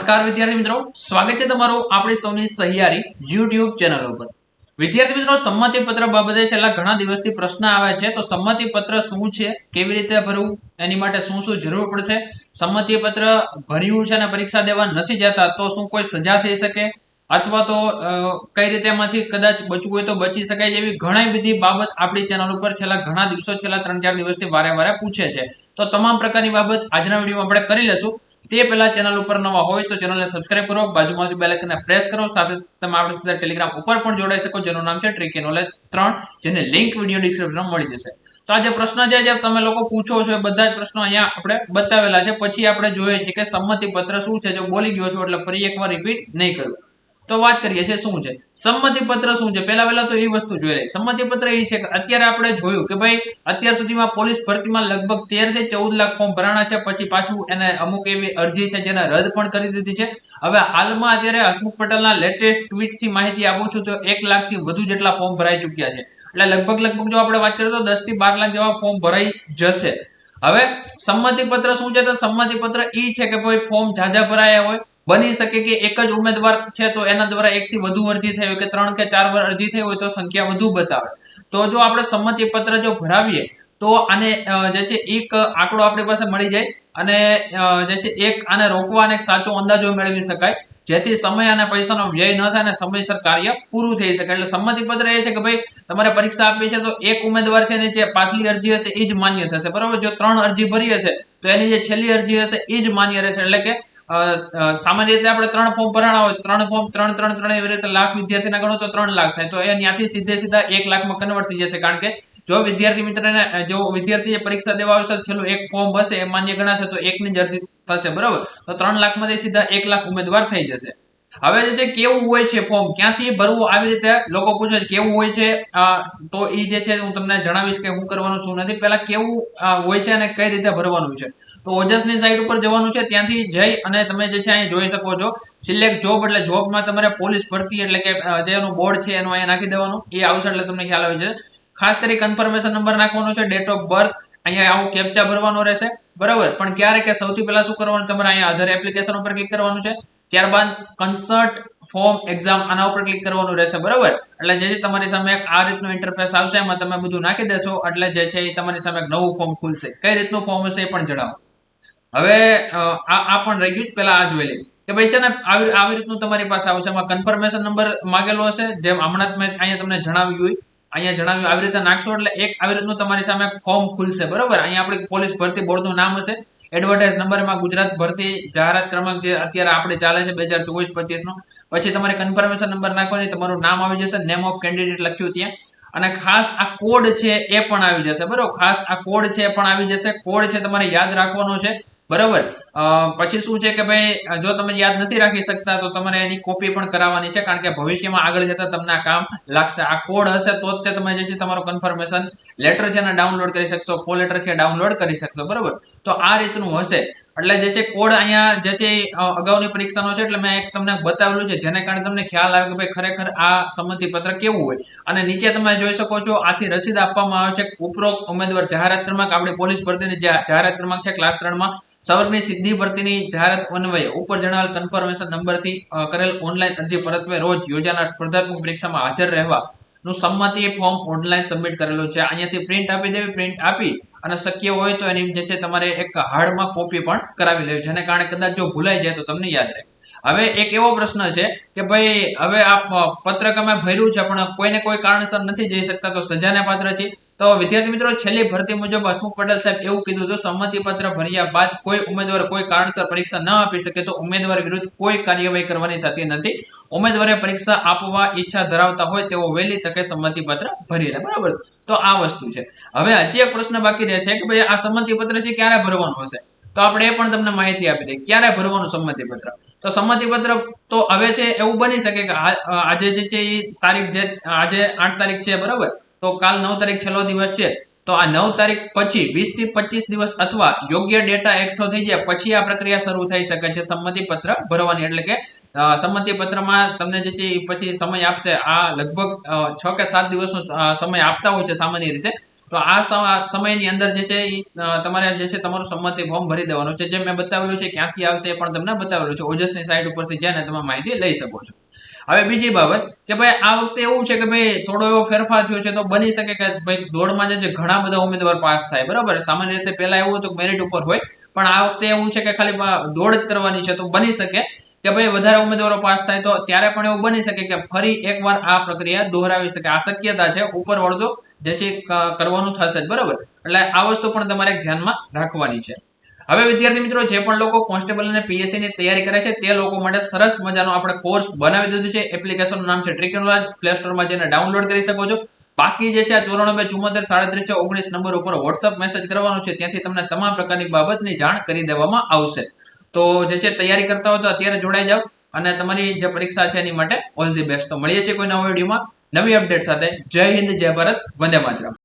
નમસ્કાર વિદ્યાર્થી મિત્રો. સ્વાગત છે તમારું આપણી સૌની સહિયારી યુટ્યુબ ચેનલ ઉપર. વિદ્યાર્થી મિત્રો સંમતિ પત્ર બાબતે છેલ્લા ઘણા દિવસથી પ્રશ્ન આવે છે. તો સંમતિ પત્ર શું છે? કેવી રીતે ભરવું? એની માટે શું શું જરૂર પડશે? સંમતિ પત્ર ભર્યું છે અને પરીક્ષા દેવા નથી જતા, તો શું કોઈ સજા થઈ શકે? અથવા તો કઈ રીતે એમાંથી કદાચ બચવું હોય તો બચી શકાય એવી ઘણી બધી બાબત આપણી ચેનલ ઉપર છેલ્લા ઘણા દિવસો, છેલ્લા ત્રણ ચાર દિવસથી વારે વારે પૂછે છે. તો તમામ પ્રકારની બાબત આજના વિડીયોમાં આપણે કરી લેશું તે પહેલા ચેનલ ઉપર નવા હોય તો ચેનલને સબસ્ક્રાઇબ કરો, બાજુમાંથી બેલ આઇકનને પ્રેસ કરો, સાથે તમે આપણી સાથે ટેલિગ્રામ ઉપર પણ જોડાઈ શકો, જેનું નામ છે ટ્રીકી નોલેજ ત્રણ, જેને લિંક વીડિયો ડિસ્ક્રિપ્શનમાં મળી જશે. તો આ જે પ્રશ્ન છે, જે તમે લોકો પૂછો છો એ બધા જ પ્રશ્નો અહીંયા આપણે બતાવેલા છે. પછી આપણે જોઈએ છીએ કે સંમતિ પત્ર શું છે, જો બોલી ગયો છો એટલે ફરી એકવાર રિપીટ નહીં કરું. તો વાત કરીએ છીએ શું છે? સંમતિ પત્ર શું છે? પહેલા પહેલા તો એ વસ્તુ જોઈ લઈએ. સંમતિ પત્ર એ છે કે અત્યારે આપણે જોયું કે ભાઈ, અત્યાર સુધીમાં પોલીસ ભરતીમાં લગભગ તેરથી ચૌદ લાખ ફોર્મ ભરાણા છે. પછી પાછું એને અમુક એવી અરજી છે જેને રદ પણ કરી દીધી છે. હવે હાલમાં અત્યારે હસમુખ પટેલના લેટેસ્ટ ટ્વીટથી માહિતી આપું છું તો એક લાખથી વધુ જેટલા ફોર્મ ભરાઈ ચૂક્યા છે. એટલે લગભગ લગભગ જો આપણે વાત કરીએ તો દસથી બાર લાખ જેવા ફોર્મ ભરાઈ જશે. હવે સંમતિ પત્ર શું છે? તો સંમતિ પત્ર એ છે કે ભાઈ ફોર્મ ઝાઝા ભરાયા હોય. બની શકે કે એક જ ઉમેદવાર છે તો એના દ્વારા એકથી વધુ અરજી થઈ હોય કે ત્રણ કે ચાર વાર અરજી થઈ હોય તો સંખ્યા વધુ બતાવે. તો જો આપણે સંમતિ પત્ર જો ભરાવીએ, તો આને જે છે એક આંકડો આપણી પાસે મળી જાય અને જે છે એક આને રોકવા અને સાચો અંદાજો મેળવી શકાય. જેથી સમય અને પૈસાનો વ્યય ન થાય અને સમયસર કાર્ય પૂરું થઈ શકે. એટલે સંમતિ પત્ર એ છે કે ભાઈ, તમારે પરીક્ષા આપવી છે તો એક ઉમેદવાર છે જે પાછલી અરજી હશે એ જ માન્ય થશે. બરાબર? જો ત્રણ અરજી ભરી હશે, તો એની જે છેલ્લી અરજી હશે એ જ માન્ય રહેશે. એટલે કે સામાન્ય રીતે આપણે ત્રણ ફોર્મ ભરાણા હોય, ત્રણ ફોર્મ ત્રણ ત્રણ ત્રણ એવી રીતે લાખ વિદ્યાર્થીના ગણો તો ત્રણ લાખ થાય. તો એ ત્યાંથી સીધે સીધા એક લાખમાં કન્વર્ટ થઈ જશે. કારણ કે જો વિદ્યાર્થી મિત્રને, જો વિદ્યાર્થી પરીક્ષા દેવા આવશે છેલ્લું એક ફોર્મ હશે, એ માન્ય ગણાશે તો એકની જ અરજી થશે. બરાબર? તો ત્રણ લાખમાંથી સીધા એક લાખ ઉમેદવાર થઈ જશે. હવે જે છે કેવું હોય છે ફોર્મ ક્યાંથી ભરવું? આવી રીતે લોકો પૂછે છે કેવું હોય છે? તો એ જે છે હું તમને જણાવીશ કે હું કરવાનું શું નથી. પહેલાં કેવું હોય છે અને કઈ રીતે ભરવાનું છે? તો ઓજસની સાઇટ ઉપર જવાનું છે. ત્યાંથી જઈ અને તમે જે છે અહીં જોઈ શકો છો. સિલેક્ટ જોબ એટલે જોબમાં તમારે પોલીસ ભરતી એટલે કે જેનું બોર્ડ છે એનું અહીંયા નાખી દેવાનું. એ આવશે એટલે તમને ખ્યાલ આવે છે ખાસ કરી કન્ફર્મેશન નંબર નાખવાનો છે ડેટ ઓફ બર્થ અહીંયા આવું કેપ્ચા ભરવાનો રહેશે. બરાબર? પણ ક્યારે કે સૌથી પહેલાં શું કરવાનું? તમારે અહીંયા આધાર એપ્લિકેશન ઉપર ક્લિક કરવાનું છે. ત્યારબાદ કન્સર્ટ ફોર્મ એક્ઝામ આના ઉપર ક્લિક કરવાનું રહેશે, બરાબર? એટલે જે તમારી સામે આ રીતનું ઇન્ટરફેસ આવશે, એમાં તમે બધું નાખી દેશો, એટલે જે છે એ તમારી સામે નવું ફોર્મ ખુલશે. કઈ રીતનું ફોર્મ હશે એ પણ જણાવો. હવે આ આ પણ રહી ગયું પહેલા આ જોઈ લઈએ. કે ભાઈ છે ને, આવી આવી રીતનું તમારી પાસે આવશે. એમાં કન્ફર્મેશન નંબર માંગેલો હશે, જેમ હમણાં જ મેં અહીંયા તમને જણાવ્યું હોય. અહીંયા જણાવ્યું, આવી રીતે નાખશો, એટલે એક આવી રીતનું તમારી સામે ફોર્મ ખુલશે, બરોબર? અહીંયા આપણી પોલીસ ભરતી બોર્ડનું નામ હશે. એડવર્ટાઇઝ નંબરમાં ગુજરાત ભરતી જાહેરાત ક્રમાંક જે અત્યારે આપણે ચાલે છે બે હજાર ચોવીસ, પચીસનો, પછી તમારે કન્ફર્મેશન નંબર નાખવાની, તમારું નામ આવી જશે નેમ ઓફ કેન્ડિડેટ લખ્યું ત્યાં. અને ખાસ આ કોડ છે એ પણ આવી જશે, બરોબર? ખાસ આ કોડ છે એ પણ આવી જશે કોડ છે તમારે યાદ રાખવાનો છે. બરોબર? પછી શું છે કે ભાઈ, જો તમે યાદ નથી રાખી શકતા, તો તમારે એની કોપી પણ કરાવવાની છે, કારણ કે ભવિષ્યમાં આગળ જતા તમને આ કામ લાગશે. આ કોડ હશે, તો જ તે તમે જે છે તમારું કન્ફર્મેશન લેટર છે એને ડાઉનલોડ કરી શકશો કો લેટર છે ડાઉનલોડ કરી શકશો, બરોબર? તો આ રીતનું હશે. એટલે જે છે કોડ અહીંયા જે છે અગાઉની પરીક્ષાનો છે, એટલે મેં એક તમને બતાવેલું છે, જેને કારણે તમને ખ્યાલ આવે કે ભાઈ ખરેખર આ સંમતિ પત્ર કેવું હોય. અને નીચે તમે જોઈ શકો છો, આથી રસીદ આપવામાં આવે છે ઉપરોક્ત ઉમેદવાર જાહેરાત ક્રમાંક, આપણી પોલીસ ભરતીની જાહેરાત ક્રમાંક છે ક્લાસ ત્રણમાં. સૌરની સિદ્ધિ ભરતીની જાહેરાત અન્વયે ઉપર જણાવેલ કન્ફર્મેશન નંબરથી કરેલ ઓનલાઈન અરજી પરત્વે રોજ યોજાનાર સ્પર્ધાત્મક પરીક્ષામાં હાજર રહેવા નું સંમતિ ફોર્મ ઓનલાઈન સબમિટ કરેલું છે. અહીંયાથી પ્રિન્ટ આપી દેવી પ્રિન્ટ આપી અને શક્ય હોય તો એની જે છે તમારે એક હાર્ડમાં કોપી પણ કરાવી લેવી. જેને કારણે કદાચ જો ભૂલાઈ જાય તો તમને યાદ રહે. હવે એક એવો પ્રશ્ન છે કે ભાઈ, હવે આ પત્રક અમે ભર્યું છે, પણ કોઈને કોઈ કારણસર નથી જઈ શકતા, તો સજાને પાત્ર છે તો વિદ્યાર્થી મિત્રો, છેલ્લી ભરતી મુજબ હસમુખ પટેલ સાહેબ એવું કીધું હતું સંમતિ પત્ર ભર્યા બાદ કોઈ ઉમેદવાર કોઈ કારણસર પરીક્ષા ન આપી શકે તો ઉમેદવાર વિરુદ્ધ કોઈ કાર્યવાહી કરવાની થતી નથી. ઉમેદવારે પરીક્ષા આપવા ઈચ્છા ધરાવતા હોય તેઓ વહેલી તકે સંમતિ પત્ર ભરી લે, બરાબર? તો આ વસ્તુ છે. હવે હજી એક પ્રશ્ન બાકી રહે છે કે ભાઈ આ સંમતિ પત્ર છે ક્યારે ભરવાનું હશે? તો આપણે એ પણ તમને માહિતી આપી દઈએ, ક્યારે ભરવાનું સંમતિ પત્ર તો સંમતિ પત્ર તો હવે છે એવું બની શકે કે આજે જે છે એ તારીખ જે, આજે આઠ તારીખ છે, બરાબર? તો કાલ નવ તારીખ છેલ્લો દિવસ છે. તો આ નવ તારીખ પછી વીસથી પચીસ દિવસ અથવા યોગ્ય ડેટા એકઠો થઈ જાય, પછી આ પ્રક્રિયા શરૂ થઈ શકે છે. સંમતિ પત્ર ભરવાની, એટલે કે સંમતિ પત્રમાં તમને જે છે પછી સમય આપશે. આ લગભગ છ કે સાત દિવસનો સમય આપતા હોય છે સામાન્ય રીતે. તો આ સમયની અંદર જે છે એ તમારે જે છે તમારું સંમતિ ફોર્મ ભરી દેવાનું છે. જે મેં બતાવેલું છે, ક્યાંથી આવશે એ પણ તમને બતાવેલું છે. ઓજસની સાઇટ ઉપરથી જઈને તમે માહિતી લઈ શકો છો. હવે બીજી બાબત કે ભાઈ આ વખતે એવું છે કે ભાઈ થોડો એવો ફેરફાર થયો છે તો બની શકે કે ભાઈ દોડમાં જે છે ઘણા બધા ઉમેદવાર પાસ થાય. બરાબર? સામાન્ય રીતે પહેલા એવું હતું મેરિટ ઉપર હોય, પણ આ વખતે એવું છે કે ખાલી દોડ જ કરવાની છે તો બની શકે કે ભાઈ વધારે ઉમેદવારો પાસ થાય તો ત્યારે પણ એવું બની શકે કે ફરી એકવાર આ પ્રક્રિયા દોહરાવી શકે. આ શક્યતા છે, ઉપર વળતો જે છે કરવાનું થશે જ. બરાબર? એટલે આ વસ્તુ પણ તમારે ધ્યાનમાં રાખવાની છે. હવે વિદ્યાર્થી મિત્રો, જે પણ લોકો કોન્સ્ટેબલ અને પીએસસી ની તૈયારી કરે છે, તે લોકો માટે સરસ મજાનો આપણે કોર્સ બનાવી દીધું છે. એપ્લિકેશનનું નામ છે ટ્રિકનોલોજ પ્લે સ્ટોરમાં જઈને ડાઉનલોડ કરી શકો છો. બાકી જે છે આ ચોરાણું ચુમ્મોતેર સાડત્રીસો ઓગણીસ નંબર ઉપર વોટ્સઅપ મેસેજ કરવાનો છે. ત્યાંથી તમને તમામ પ્રકારની બાબતની જાણ કરી દેવામાં આવશે. તો જે છે તૈયારી કરતા હોય તો અત્યારે જોડાઈ જાઓ અને તમારી જે પરીક્ષા છે એની માટે ઓલ ધી બેસ્ટ તો મળીએ છીએ કોઈ નવા વિડીયોમાં. નવી અપડેટ સાથે. જય હિન્દ, જય ભારત. વંદે માતરમ.